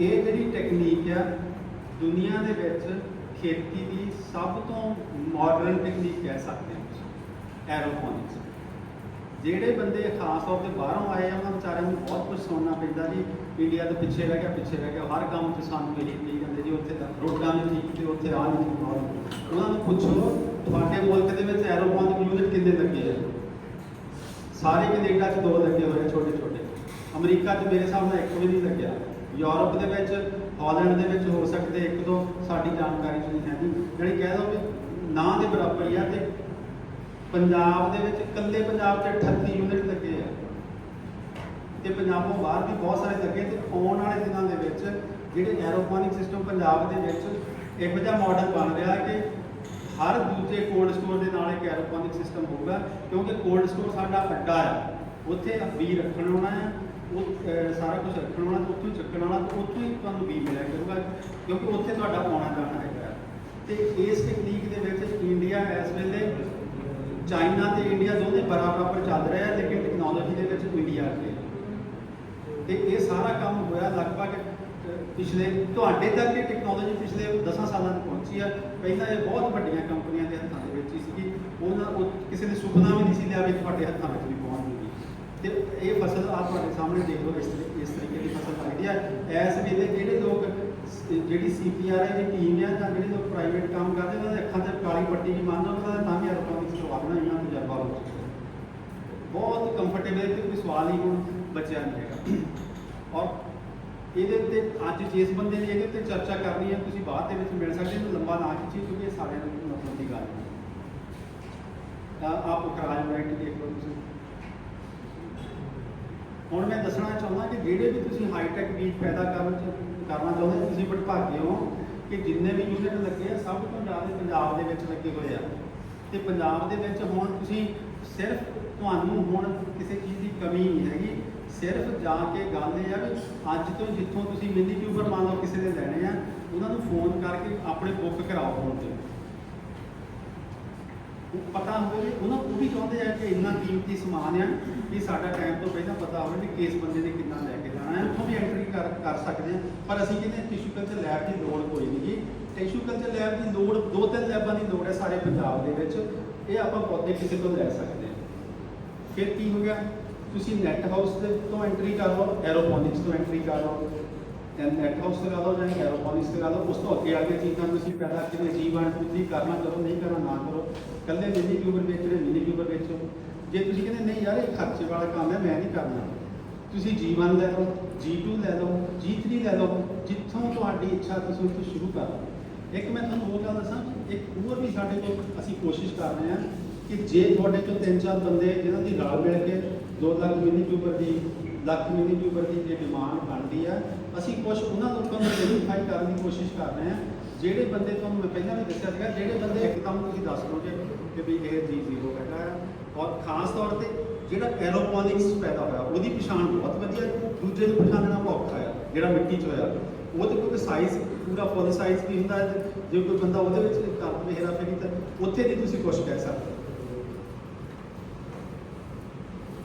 ਇਹ ਜਿਹੜੀ ਟੈਕਨੀਕ ਹੈ ਦੁਨੀਆ ਦੇ ਵਿੱਚ ਖੇਤੀ ਦੀ ਸਭ ਤੋਂ ਮਾਡਰਨ ਟੈਕਨੀਕ ਕਹਿ ਸਕਦੇ ਹਾਂ। ਐਰੋਪੋਨਿਕਸ ਜਿਹੜੇ ਬੰਦੇ ਖਾਸ ਤੌਰ ਤੇ ਬਾਹਰੋਂ ਆਏ ਆ, ਉਹਨਾਂ ਵਿਚਾਰਿਆਂ ਨੂੰ ਬਹੁਤ ਕੁਝ ਸੁਣਨਾ ਪੈਂਦਾ ਜੀ। ਇੰਡੀਆ ਤੋਂ ਪਿੱਛੇ ਰਹਿ ਗਿਆ, ਪਿੱਛੇ ਰਹਿ ਗਿਆ। ਹਰ ਕੰਮ 'ਚ ਸਾਨੂੰ ਇਹੀ ਕਹੀ ਜਾਂਦੇ ਜੀ, ਉੱਥੇ ਤਾਂ ਰੋਡਾਂ ਨਹੀਂ ਠੀਕ ਤੇ ਉੱਥੇ ਆ ਨਹੀਂ ਠੀਕ ਉਹਨਾਂ ਨੂੰ ਪੁੱਛੋ, ਤੁਹਾਡੇ ਮੁਲਕ ਦੇ ਵਿੱਚ ਐਰੋਪੋਨਿਕ ਯੂਨਿਟ ਕਿੰਨੇ ਲੱਗੇ ਆ? ਸਾਰੇ ਕੈਨੇਡਾ 'ਚ ਦੋ ਲੱਗੇ ਹੋਏ ਆ, ਛੋਟੇ ਛੋਟੇ। ਅਮਰੀਕਾ 'ਚ ਮੇਰੇ ਹਿਸਾਬ ਨਾਲ ਇੱਕ ਵੀ ਨਹੀਂ ਲੱਗਿਆ। ਯੂਰਪ ਦੇ ਵਿੱਚ, ਹਾਲੈਂਡ ਦੇ ਵਿੱਚ ਹੋ ਸਕਦੇ ਇੱਕ ਦੋ, ਸਾਡੀ ਜਾਣਕਾਰੀ 'ਚ ਨਹੀਂ ਹੈਗੀ ਜਿਹੜੀ ਕਹਿ ਦੋ ਵੀ ਨਾਂ ਦੇ ਬਰਾਬਰ ਹੀ ਆ ਤੇ ਪੰਜਾਬ ਦੇ ਵਿੱਚ ਇਕੱਲੇ ਪੰਜਾਬ 'ਚ 38 ਯੂਨਿਟ ਲੱਗੇ ਆ। ਤੇ ਪੰਜਾਬੋਂ ਬਾਹਰ ਵੀ ਬਹੁਤ ਸਾਰੇ ਲੱਗੇ ਤੇ ਆਉਣ ਵਾਲੇ ਦਿਨਾਂ ਦੇ ਵਿੱਚ ਜਿਹੜੇ ਐਰੋਪੋਨਿਕ ਸਿਸਟਮ ਪੰਜਾਬ ਦੇ ਵਿੱਚ ਇਹੋ ਜਿਹਾ ਮਾਡਲ ਬਣ ਰਿਹਾ ਕਿ ਹਰ ਦੂਜੇ ਕੋਲਡ ਸਟੋਰ ਦੇ ਨਾਲ ਇੱਕ ਐਰੋਪੋਨਿਕ ਸਿਸਟਮ ਹੋਊਗਾ, ਕਿਉਂਕਿ ਕੋਲਡ ਸਟੋਰ ਸਾਡਾ ਅੱਡਾ ਆ। ਉੱਥੇ ਬੀ ਰੱਖਣ ਆਉਣਾ ਆ, ਉਹ ਸਾਰਾ ਕੁਝ ਰੱਖਣ ਵਾਲਾ ਉੱਥੋਂ ਹੀ ਚੱਕਣ ਵਾਲਾ ਉੱਥੋਂ ਹੀ ਤੁਹਾਨੂੰ ਬੀ ਮਿਲਿਆ ਕਰੂਗਾ, ਕਿਉਂਕਿ ਉੱਥੇ ਤੁਹਾਡਾ ਆਉਣਾ ਜਾਣਾ ਹੈਗਾ। ਤੇ ਇਸ ਟੈਕਨੀਕ ਦੇ ਵਿੱਚ ਇੰਡੀਆ ਇਸ ਵੇਲੇ ਚਾਈਨਾ ਤੇ ਇੰਡੀਆ ਦੋਨੇ ਬਰਾਬਰ ਚੱਲ ਰਿਹਾ ਆ ਲੇਕਿਨ ਟੈਕਨੋਲੋਜੀ ਦੇ ਵਿੱਚ ਇੰਡੀਆ ਅੱਗੇ ਤੇ ਇਹ ਸਾਰਾ ਕੰਮ ਹੋਇਆ ਲਗਭਗ ਪਿਛਲੇ, ਤੁਹਾਡੇ ਤੱਕ ਇਹ ਟੈਕਨੋਲੋਜੀ ਪਿਛਲੇ 10 ਸਾਲਾਂ 'ਚ ਪਹੁੰਚੀ ਆ ਪਹਿਲਾਂ ਇਹ ਬਹੁਤ ਵੱਡੀਆਂ ਕੰਪਨੀਆਂ ਦੇ ਹੱਥਾਂ ਦੇ ਵਿੱਚ ਹੀ ਸੀਗੀ। ਉਹਨਾਂ ਕਿਸੇ ਨੇ ਸੁਪਨਾ ਵੀ ਨਹੀਂ ਸੀ ਲਿਆ ਵੀ ਤੁਹਾਡੇ ਹੱਥਾਂ ਵਿੱਚ ਵੀ ਪਹੁੰਚ ਜੂਗੀ। ਤੇ ਇਹ ਫਸਲ ਆ ਤੁਹਾਡੇ ਸਾਹਮਣੇ ਦੇਖ ਲਓ, ਇਸ ਇਸ ਤਰੀਕੇ ਦੀ ਫਸਲ ਲੱਗਦੀ ਆ ਇਸ ਵੇਲੇ ਜਿਹੜੇ ਲੋਕ ਸ- ਜਿਹੜੀ ਸੀਪੀਆਰਆਈ ਦੀ ਟੀਮ ਆ ਜਾਂ ਜਿਹੜੇ ਲੋਕ ਪ੍ਰਾਈਵੇਟ ਕੰਮ ਕਰਦੇ, ਉਹਨਾਂ ਦੇ ਅੱਖਾਂ ਤੇ ਕਾਲੀ ਪੱਟੀ ਵੀ ਮੰਨ ਉਹਨਾਂ ਦਾ ਤਾਂ ਵੀ ਐਰੋਪੋਨਿਕਸ ਕਰਵਾਉਣਾ ਇਹਨਾਂ ਤਜਰਬਾ ਹੋ ਬਹੁਤ ਕੰਫਰਟੇਬਲ ਤੇ ਕੋਈ ਸਵਾਲ ਹੀ ਹੁਣ ਬਚਿਆ ਨਹੀਂ ਹੈਗਾ। ਔਰ ਇਹਦੇ ਉੱਤੇ ਅੱਜ ਜਿਸ ਬੰਦੇ ਨੇ ਇਹਦੇ ਉੱਤੇ ਚਰਚਾ ਕਰਨੀ ਹੈ ਤੁਸੀਂ ਬਾਅਦ ਦੇ ਵਿੱਚ ਮਿਲ ਸਕਦੇ ਹੋ ਲੰਬਾ ਨਾ ਖਿੱਚੀ ਕਿਉਂਕਿ ਇਹ ਸਾਰਿਆਂ ਨੂੰ ਮਤਲਬ ਦੀ ਗੱਲ ਹੈ। ਤਾਂ ਆਪ ਖਰਾਜ ਵੈਰਾਈਟੀ ਦੇਖ ਲਓ ਤੁਸੀਂ। ਹੁਣ ਮੈਂ ਦੱਸਣਾ ਚਾਹੁੰਦਾ ਕਿ ਜਿਹੜੇ ਵੀ ਤੁਸੀਂ ਹਾਈਟੈਕ ਬੀਜ ਪੈਦਾ ਕਰਨ ਕਰਨਾ ਚਾਹੁੰਦੇ ਹੋ, ਤੁਸੀਂ ਵਡਭਾਗੇ ਹੋ ਕਿ ਜਿੰਨੇ ਵੀ ਯੂਨਿਟ ਲੱਗੇ ਆ ਸਭ ਤੋਂ ਜ਼ਿਆਦਾ ਪੰਜਾਬ ਦੇ ਵਿੱਚ ਲੱਗੇ ਹੋਏ ਆ। ਤੇ ਪੰਜਾਬ ਦੇ ਵਿੱਚ ਹੁਣ ਤੁਸੀਂ ਸਿਰਫ ਤੁਹਾਨੂੰ ਹੁਣ ਕਿਸੇ ਚੀਜ਼ ਦੀ ਕਮੀ ਨਹੀਂ ਹੈਗੀ। ਸਿਰਫ ਜਾ ਕੇ ਗੱਲ ਇਹ ਆ ਵੀ ਅੱਜ ਤੋਂ ਜਿੱਥੋਂ ਤੁਸੀਂ ਮਿੰਨੀ ਟਿਊਬਰ ਮੰਨ ਲਓ ਕਿਸੇ ਦੇ ਲੈਣੇ ਆ, ਉਹਨਾਂ ਨੂੰ ਫੋਨ ਕਰਕੇ ਆਪਣੇ ਬੁੱਕ ਕਰਾਓ ਫੋਨ ਤੇ। ਉਹ ਪਤਾ ਹੋਵੇ ਉਹਨਾਂ ਉਹ ਵੀ ਚਾਹੁੰਦੇ ਆ ਕਿ ਇੰਨਾ ਕੀਮਤੀ ਸਮਾਨ ਆ ਕਿ ਸਾਡਾ ਟਾਈਮ ਤੋਂ ਪਹਿਲਾਂ ਪਤਾ ਹੋਵੇ ਵੀ ਕਿਸ ਬੰਦੇ ਨੇ ਕਿੰਨਾ ਲੈ ਕੇ ਜਾਣਾ ਹੈ। ਉੱਥੋਂ ਵੀ ਐਂਟਰੀ ਕਰ ਕਰ ਸਕਦੇ ਆ, ਪਰ ਅਸੀਂ ਕਹਿੰਦੇ ਟਿਸ਼ੂ ਕਲਚਰ ਲੈਬ ਦੀ ਲੋੜ ਕੋਈ ਨਹੀਂ ਜੀ ਟਿਸ਼ੂ ਕਲਚਰ ਲੈਬ ਦੀ ਲੋੜ, ਦੋ ਤਿੰਨ ਲੈਬਾਂ ਦੀ ਲੋੜ ਹੈ ਸਾਰੇ ਪੰਜਾਬ ਦੇ ਵਿੱਚ। ਇਹ ਆਪਾਂ ਪੌਦੇ ਕਿਸੇ ਤੋਂ ਲੈ ਸਕਦੇ ਹਾਂ। ਫਿਰ ਕੀ ਹੋ ਗਿਆ? ਤੁਸੀਂ ਨੈਟ ਹਾਊਸ ਦੇ ਤੋਂ ਐਂਟਰੀ ਕਰ ਲਓ ਐਰੋਪੋਨਿਕਸ ਤੋਂ ਐਂਟਰੀ ਕਰ। ਲਓ ਨੈਟ ਹਾਊਸ ਤੇ ਲਾ ਲਓ ਜਾਂ ਐਰੋਪੋਨਿਕਸ ਤੇ ਲਾ ਲਓ। ਉਸ ਤੋਂ ਅੱਗੇ ਆ ਕੇ ਚੀਜ਼ਾਂ ਤੁਸੀਂ ਪੈਦਾ ਕਿਵੇਂ ਜੀ ਵਨ ਟੂ ਥ੍ਰੀ ਕਰਨਾ ਕਰੋ, ਨਹੀਂ ਕਰਨਾ ਨਾ ਕਰੋ। ਕੱਲੇ ਮਿਨੀ ਕਿਊਬਰ ਵੇਚ ਰਹੇ ਮਿਨੀ ਕਿਊਬਰ ਵੇਚੋ। ਜੇ ਤੁਸੀਂ ਕਹਿੰਦੇ, ਨਹੀਂ ਯਾਰ, ਇਹ ਖਰਚੇ ਵਾਲਾ ਕੰਮ ਹੈ, ਮੈਂ ਨਹੀਂ ਕਰਨਾ। ਤੁਸੀਂ G1 ਲੈ ਲਓ G2 ਲੈ ਲਓ G3 ਲੈ ਲਓ। ਜਿੱਥੋਂ ਤੁਹਾਡੀ ਇੱਛਾ, ਤੁਸੀਂ ਉੱਥੋਂ ਸ਼ੁਰੂ ਕਰ ਲਓ। ਇੱਕ ਮੈਂ ਤੁਹਾਨੂੰ ਹੋਰ ਗੱਲ ਦੱਸਾਂ, ਇੱਕ ਹੋਰ ਵੀ ਸਾਡੇ ਕੋਲ ਅਸੀਂ ਕੋਸ਼ਿਸ਼ ਕਰ ਰਹੇ ਹਾਂ ਕਿ ਜੇ ਤੁਹਾਡੇ ਚੋਂ ਤਿੰਨ ਚਾਰ ਬੰਦੇ ਜਿਨ੍ਹਾਂ ਦੀ ਰਲ ਮਿਲ ਕੇ 2 ਲੱਖ ਮਿਨੀ ਕਿਊਬਰ ਦੀ, ਲੱਖ ਮਿਨੀ ਕਿਊਬਰ ਦੀ ਜੇ ਡਿਮਾਂਡ ਬਣਦੀ ਆ, ਅਸੀਂ ਕੁਝ ਉਹਨਾਂ ਲੋਕਾਂ ਨੂੰ ਵੈਰੀਫਾਈ ਕਰਨ ਦੀ ਕੋਸ਼ਿਸ਼ ਕਰ ਰਹੇ ਹਾਂ। ਜਿਹੜੇ ਬੰਦੇ ਤੁਹਾਨੂੰ ਮੈਂ ਪਹਿਲਾਂ ਵੀ ਦੱਸਿਆ ਸੀਗਾ, ਜਿਹੜੇ ਬੰਦੇ ਇੱਕਦਮ ਤੁਸੀਂ ਦੱਸ ਦੋਗੇ ਕਿ ਵੀ ਇਹ ਜੀ ਜ਼ੀਰੋ ਹੈਗਾ ਆ। ਔਰ ਖਾਸ ਤੌਰ ਤੇ ਜਿਹੜਾ ਐਰੋਪੋਨਿਕਸ ਪੈਦਾ ਹੋਇਆ, ਉਹਦੀ ਪਛਾਣ ਬਹੁਤ ਵਧੀਆ, ਦੂਜੇ ਨੂੰ ਪਛਾਣਨਾ ਔਖਾ ਹੈ ਜਿਹੜਾ ਮਿੱਟੀ 'ਚ ਹੋਇਆ ਉਹ ਤੇ ਕੋਈ ਸਾਈਜ਼ ਪੂਰਾ ਫੁੱਲ ਸਾਈਜ਼ ਵੀ ਹੁੰਦਾ ਹੈ ਜੇ ਕੋਈ ਬੰਦਾ ਉਹਦੇ ਵਿੱਚ ਕਰ ਦਵੇ ਹੇਰਾ ਫੇਰੀ ਤਾਂ ਉੱਥੇ ਨਹੀਂ ਤੁਸੀਂ ਕੁਝ ਕਹਿ ਸਕਦੇ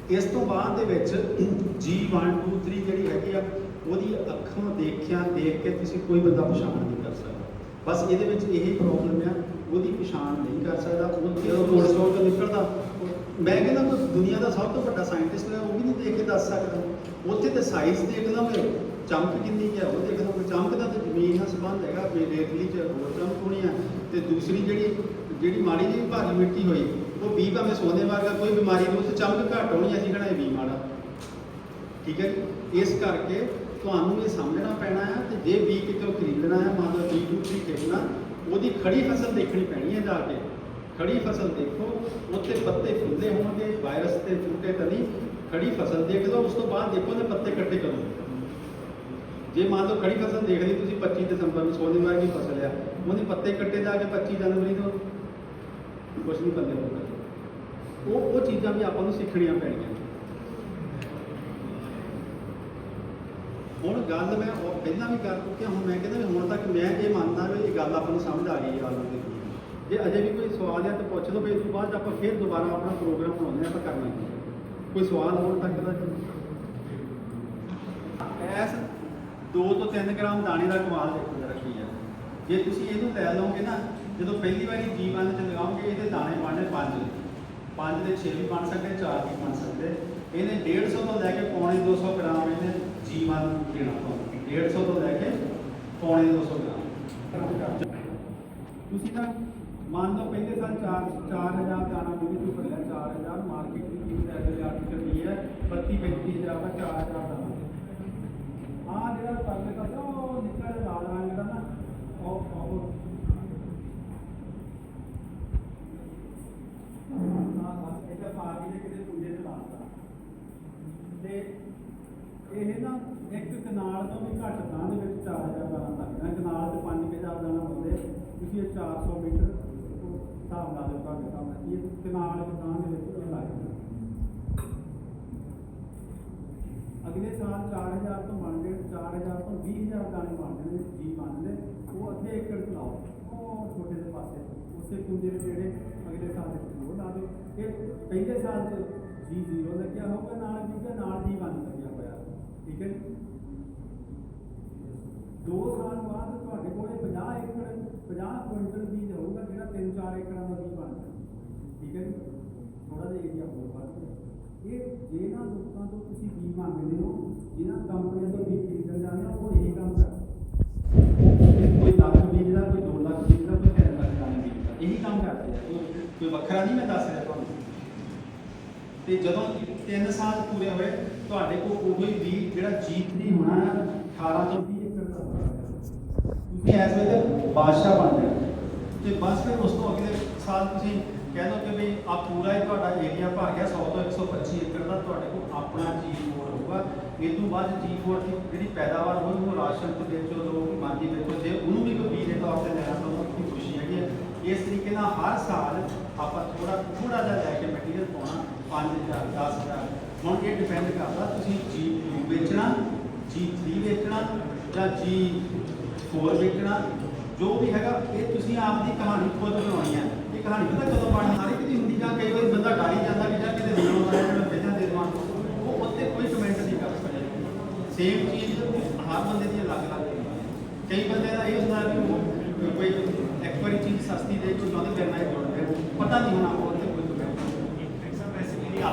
ਇਸ ਤੋਂ ਬਾਅਦ ਦੇ ਵਿੱਚ G1 2 3 ਜਿਹੜੀ ਹੈਗੀ ਆ ਉਹਦੀ ਅੱਖਾਂ ਦੇਖਿਆ ਦੇਖ ਕੇ ਤੁਸੀਂ ਕੋਈ ਬੰਦਾ ਪਛਾਣ ਨਹੀਂ ਕਰ ਸਕਦਾ। ਬਸ ਇਹਦੇ ਵਿੱਚ ਇਹੀ ਪ੍ਰੋਬਲਮ ਆ ਉਹਦੀ ਪਛਾਣ ਨਹੀਂ ਕਰ ਸਕਦਾ ਉਹ ਜਦੋਂ ਕੋਰਸ ਤੋਂ ਨਿਕਲਦਾ। ਮੈਂ ਕਹਿੰਦਾ ਕੋਈ ਦੁਨੀਆ ਦਾ ਸਭ ਤੋਂ ਵੱਡਾ ਸਾਇੰਟਿਸਟ ਹੈ ਉਹ ਵੀ ਨਹੀਂ ਦੇਖ ਕੇ ਦੱਸ ਸਕਦਾ। ਉੱਥੇ ਤੇ ਸਾਈਜ਼ ਦੇਖ ਲਵਾਂਗੇ ਚਮਕ ਕਿੰਨੀ ਕੁ ਹੈ? ਉਹ ਦੇਖਦਾ ਲਵਾਂਗੇ ਚਮਕ ਦਾ ਤਾਂ ਜ਼ਮੀਨ ਨਾਲ ਸੰਬੰਧ ਹੈਗਾ, ਵੀ ਚ ਹੋਰ ਚਮਕ ਹੋਣੀ ਹੈ ਤੇ ਦੂਸਰੀ ਜਿਹੜੀ ਜਿਹੜੀ ਮਾੜੀ ਜਿਹੀ ਭਾਰੀ ਮਿੱਟੀ ਹੋਈ, ਉਹ ਵੀ ਭਾਵੇਂ ਸੋਨੇ ਵਰਗਾ ਕੋਈ ਬਿਮਾਰੀ ਨੂੰ ਉੱਥੇ ਚਮਕ ਘੱਟ ਹੋਣੀ ਅਸੀਂ ਕਹਣਾ ਇਹ ਵੀ ਮਾੜਾ। ਠੀਕ ਹੈ ਜੀ? ਇਸ ਕਰਕੇ ਤੁਹਾਨੂੰ ਇਹ ਸਮਝਣਾ ਪੈਣਾ ਹੈ ਤੇ ਜੇ ਬੀ ਕਿਤੋਂ ਖਰੀਦਣਾ ਹੈ ਮੰਨ ਲਓ ਬੀ ਟੂਟੀ ਖਰੀਦਣਾ, ਉਹਦੀ ਖੜੀ ਫਸਲ ਦੇਖਣੀ ਪੈਣੀ ਹੈ ਜਾ ਕੇ। ਖੜੀ ਫਸਲ ਦੇਖੋ, ਉੱਥੇ ਪੱਤੇ ਫੁੱਲੇ ਹੋਣਗੇ, ਵਾਇਰਸ ਤੇ ਫੁੱਟੇ ਤਾਂ ਨਹੀਂ, ਖੜੀ ਫਸਲ ਦੇਖ ਲਓ, ਉਸ ਤੋਂ ਬਾਅਦ ਦੇਖੋ ਨੇ ਪੱਤੇ ਕੱਟੇ ਕਰੋ ਜੇ ਮੰਨ ਲਓ ਖੜੀ ਫਸਲ ਦੇਖ ਲਈ ਤੁਸੀਂ 25 ਦਸੰਬਰ ਨੂੰ, ਸੋਨੇ ਵਰਗੀ ਫਸਲ ਆ, ਉਹਦੇ ਪੱਤੇ ਕੱਟੇ ਜਾ ਕੇ 25 ਜਨਵਰੀ ਤੋਂ ਕੁਛ ਨਹੀਂ ਕਰਦੇ ਹੋਊਗਾ। ਉਹ ਉਹ ਚੀਜ਼ਾਂ ਵੀ ਆਪਾਂ ਨੂੰ ਸਿੱਖਣੀਆਂ ਪੈਣੀਆਂ। ਹੁਣ ਗੱਲ ਮੈਂ ਉਹ ਪਹਿਲਾਂ ਵੀ ਕਰ ਚੁੱਕਿਆ, ਹੁਣ ਮੈਂ ਕਹਿੰਦਾ ਵੀ ਹੁਣ ਤੱਕ ਮੈਂ ਇਹ ਮੰਨਦਾ ਵੀ ਇਹ ਗੱਲ ਆਪਾਂ ਨੂੰ ਸਮਝ ਆ ਗਈ ਹੈ ਗੱਲ ਦੀ। ਜੇ ਅਜੇ ਵੀ ਕੋਈ ਸਵਾਲ ਹੈ ਤਾਂ ਪੁੱਛ ਲਓ ਵੀ ਇਸ ਤੋਂ ਬਾਅਦ ਆਪਾਂ ਫਿਰ ਦੁਬਾਰਾ ਆਪਣਾ ਪ੍ਰੋਗਰਾਮ ਬਣਾਉਂਦੇ ਹਾਂ, ਆਪਾਂ ਕਰਨਾ ਕੀ ਕੋਈ ਸਵਾਲ ਹੋਣ ਤੱਕ ਦਾ ਐਸ 2 ਤੋਂ 3 ਗ੍ਰਾਮ ਦਾਣੇ ਦਾ ਕਮਾਲ ਦੇਖੋ ਜਰਾ ਕੀ ਹੈ। ਜੇ ਤੁਸੀਂ ਇਹਨੂੰ ਲੈ ਲਓਗੇ ਨਾ, ਜਦੋਂ ਪਹਿਲੀ ਵਾਰੀ ਜੀਵਨ ਚ ਲਗਾਓਗੇ, ਇਹਦੇ ਦਾਣੇ ਬਣਨੇ 5 5 ਦੇ 6 ਵੀ ਬਣ ਸਕਦੇ 4 ਵੀ ਬਣ ਸਕਦੇ। ਇਹਨੇ 150 ਤੋਂ ਲੈ ਕੇ ਪੌਣੇ 200 ਗ੍ਰਾਮ ਇਹਨੇ ਜੀਵਨ ਦੇਣਾ ਤੁਹਾਨੂੰ 150 ਤੋਂ ਲੈ ਕੇ ਪੌਣੇ 200 ਗ੍ਰਾਮ। ਤੁਸੀਂ ਨਾ ਮੰਨ ਲਓ ਪਹਿਲੇ ਸਾਲ 4 4000 ਦਾਣਾ ਮਿਲੀ ਤੋਂ ਭਰਿਆ 4000 ਮਾਰਕੀਟ ਦੀ ਕੀਮਤ ਐ ਜਿਹੜੇ ਹੈ 32 35000 ਦਾ 4000 ਦਾਣਾ ਆ ਜਿਹੜਾ ਦਾ ਨਾ ਉਹ ਉਹ ਹਾਂ ਹਾਂ ਇਹਦਾ ਪਾਰਟੀ ਦੇ ਕਿਤੇ ਦੂਜੇ ਤੇ ਲਾਤਾ ਤੇ ਇਹ ਨਾ ਇੱਕ ਕਨਾਲ ਤੋਂ ਵੀ ਘੱਟ ਥਾਂ ਦੇ ਵਿੱਚ 4000 ਦਾਣਾ ਲੱਗਦਾ ਕਨਾਲ ਤੇ 5000 ਦਾਣਾ ਹੁੰਦੇ। ਤੁਸੀਂ ਇਹ 400 ਮੀਟਰ ਹਿਸਾਬ ਲਾ ਦਿਓ ਤੁਹਾਡੇ ਸਾਹਮਣੇ ਇਹ ਕਨਾਲ ਦੀ ਥਾਂ ਦੇ ਵਿੱਚ ਇਹ ਲੱਗ ਜਾਂਦਾ ਅਗਲੇ ਸਾਲ 4000 ਤੋਂ ਬਣ ਗਏ 4000 ਤੋਂ 20000 ਦਾਣੇ ਬਣ ਜਾਣੇ ਜੀ ਬਣਦੇ ਲਏ ਉਹ ਅੱਧੇ ਏਕੜ ਚ ਲਾਓ ਉਹ ਛੋਟੇ ਜਿਹੇ ਪਾਸੇ, ਉਸੇ ਕੁੰਜੇ ਦੇ ਜਿਹੜੇ ਅਗਲੇ ਸਾਲ ਦੇ ਉਹ ਲਾ ਦਿਓ। ਇਹ ਪਹਿਲੇ ਸਾਲ ਚ ਜੀ ਜ਼ੀਰੋ ਲੱਗਿਆ ਹੋਊਗਾ, ਨਾਲ ਜੀ ਦਾ ਨਾਲ ਜੀ ਬਣ ਲੱਗਿਆ ਹੋਇਆ। ਠੀਕ ਹੈ ਦੋ ਸਾਲ ਬਾਅਦ ਤੁਹਾਡੇ ਕੋਲੇ 50 ਏਕੜ 50 ਕੁਇੰਟਲ ਬੀਜ ਹੋਊਗਾ, ਜਿਹੜਾ 3-4 ਏਕੜਾਂ ਦਾ ਬੀਜ ਬਣਦਾ ਠੀਕ ਹੈ ਜੀ? ਥੋੜਾ ਜਿਹਾ ਏਰੀਆ ਹੋਰ ਵੱਧ ਇਹ ਜਿਹਨਾਂ ਲੋਕਾਂ ਤੋਂ ਤੁਸੀਂ ਬੀਜ ਮੰਗਦੇ ਹੋ, ਜਿਹਨਾਂ ਕੰਪਨੀਆਂ ਤੋਂ ਬੀਜ ਖਰੀਦਣ ਜਾਂਦੇ ਹੋ, ਉਹ ਇਹੀ ਕੰਮ ਕਰਦੇ ਕੋਈ ਲੱਖ ਬੀਜ ਦਾ, ਕੋਈ 2 ਲੱਖ ਬੀਜ ਦਾ, ਕੋਈ 3 ਲੱਖ ਦਾ ਬੀਜ ਦਾ, ਇਹੀ ਕੰਮ ਕਰਦੇ ਆ। ਕੋਈ- ਕੋਈ ਵੱਖਰਾ ਨਹੀਂ ਮੈਂ ਦੱਸ ਰਿਹਾ ਤੁਹਾਨੂੰ। ਤੇ ਜਦੋਂ 3 ਸਾਲ ਪੂਰੇ ਹੋਏ, ਤੁਹਾਡੇ ਕੋਲ ਉਹੀ ਬੀਜ ਜਿਹੜਾ G3 ਹੋਣਾ 18 ਤੋਂ 20 ਏਕੜ ਦਾ ਤੁਸੀਂ ਇਸ ਵੇਲੇ ਬਾਦਸ਼ਾਹ ਬਣ ਜਾਓ। ਤੇ ਬਸ ਫਿਰ ਉਸ ਤੋਂ ਅਗਲੇ ਸਾਲ ਤੁਸੀਂ ਕਹਿ ਲਓ ਕਿ ਵੀ ਆ ਪੂਰਾ ਹੀ ਤੁਹਾਡਾ ਏਰੀਆ ਭਰ ਗਿਆ 100 ਤੋਂ 125 ਏਕੜ ਦਾ ਤੁਹਾਡੇ ਕੋਲ ਆਪਣਾ G4 ਹੋਊਗਾ। ਇਹ ਤੋਂ ਬਾਅਦ G4 ਦੀ ਜਿਹੜੀ ਪੈਦਾਵਾਰ ਹੋਈ ਉਹ ਰਾਸ਼ਨ ਤੋਂ ਵੇਚੋ ਲੋਕ ਮਾਂਜੀ ਵੇਚੋ, ਜੇ ਉਹਨੂੰ ਵੀ ਕੋਈ ਬੀਜ ਦੇ ਤੌਰ ਤੇ ਲੈਣਾ, ਤਾਂ ਉਹਨੂੰ ਕੀ ਖੁਸ਼ੀ ਹੈਗੀ ਹੈ। ਇਸ ਤਰੀਕੇ ਨਾਲ ਹਰ ਸਾਲ ਆਪਾਂ ਥੋੜਾ ਥੋੜਾ ਜਿਹਾ ਲੈ ਕੇ ਮਟੀਰੀਅਲ ਪਾਉਣਾ 5000 10000 ਹੁਣ ਇਹ ਡਿਪੈਂਡ ਕਰਦਾ, ਤੁਸੀਂ ਜੀ G2 ਵੇਚਣਾ ਜੀ G3 ਵੇਚਣਾ ਜਾਂ ਜੀ G4 ਵੇਚਣਾ। ਜੋ ਵੀ ਹੈਗਾ, ਇਹ ਤੁਸੀਂ ਆਪ ਦੀ ਕਹਾਣੀ ਖੁਦ ਬਣਾਉਣੀ ਹੈ। ਇਹ ਕਹਾਣੀ ਪਤਾ ਕਦੋਂ ਬਣ ਹਰ ਇੱਕ ਦੀ ਹੁੰਦੀ ਜਾਂ ਕਈ ਵਾਰੀ ਬੰਦਾ ਡਰ ਹੀ ਜਾਂਦਾ ਕਿ ਜਾਂ ਕਿਤੇ ਦਿਲੋਂ ਦਾ ਜਿਹੜਾ ਪਹਿਲਾਂ ਦੇ ਦਵਾਂ। ਉਹ ਉੱਤੇ ਕੋਈ ਕਮੈਂਟ ਨਹੀਂ ਕਰ ਸਕਦਾ। ਸੇਮ ਚੀਜ਼ ਹਰ ਬੰਦੇ ਦੀ ਅਲੱਗ ਅਲੱਗ ਕਈ ਬੰਦੇ ਦਾ ਇਹ ਹੁੰਦਾ ਕਿ ਕੋਈ ਇੱਕ ਵਾਰੀ ਚੀਜ਼ ਸਸਤੀ ਦੇ ਕੋਈ ਉਹਦੇ ਕਰਨਾ ਹੈ ਪਤਾ ਨਹੀਂ ਹੁਣ ਉਹ ਤੇ ਕੋਈ ਕਮੈਂਟ ਐਕਸਾ ਵੈਸੇ ਮੇਰੀ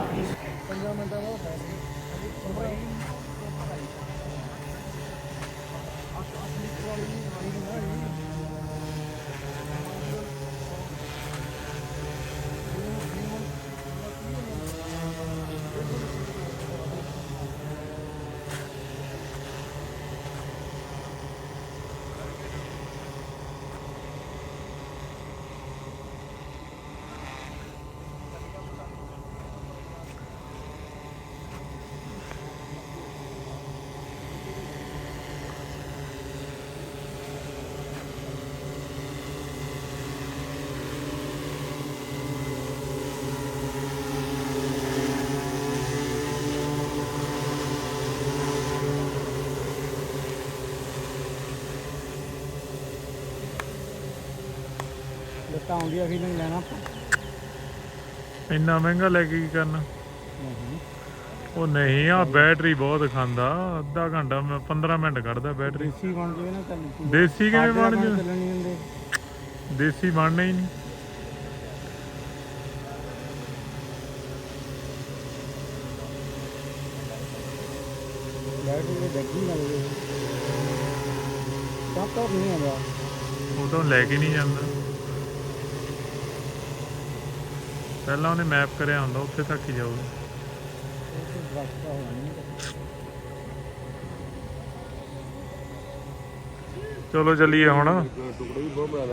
ਆਉਂਦੀ ਆ ਫੀਲਿੰਗ ਲੈਣਾ। ਆਪਾਂ ਇੰਨਾ ਮਹਿੰਗਾ ਲੈ ਕੇ ਕੀ ਕਰਨਾ? ਨਹੀਂ ਉਹ ਨਹੀਂ ਆ ਬੈਟਰੀ ਬਹੁਤ ਖਾਂਦਾ। ਅੱਧਾ ਘੰਟਾ ਮੈਂ 15 ਮਿੰਟ ਕੱਢਦਾ ਬੈਟਰੀ। ਦੇਸੀ ਬਣ ਜਾਵੇ ਨਾ ਚੱਲ ਦੇਸੀ ਕਿਵੇਂ ਬਣ ਜੂ? ਚੱਲਣ ਨਹੀਂ ਦਿੰਦੇ ਦੇਸੀ ਬਣਨਾ ਹੀ ਨਹੀਂ। ਬੈਟਰੀ ਦੇ ਡੱਗੀ ਲੱਗਦੇ ਤਾਂ। ਤਾਂ ਨਹੀਂ ਆਉਂਦਾ। ਉਹ ਤਾਂ ਲੈ ਕੇ ਨਹੀਂ ਜਾਂਦਾ। ਪਹਿਲਾਂ ਉਹਨੇ ਮੈਪ ਕਰਿਆ ਹੁੰਦਾ ਉੱਥੇ ਤੱਕ ਹੀ ਜਾਊਗਾ। ਚਲੋ ਚੱਲੀਏ ਹੁਣ।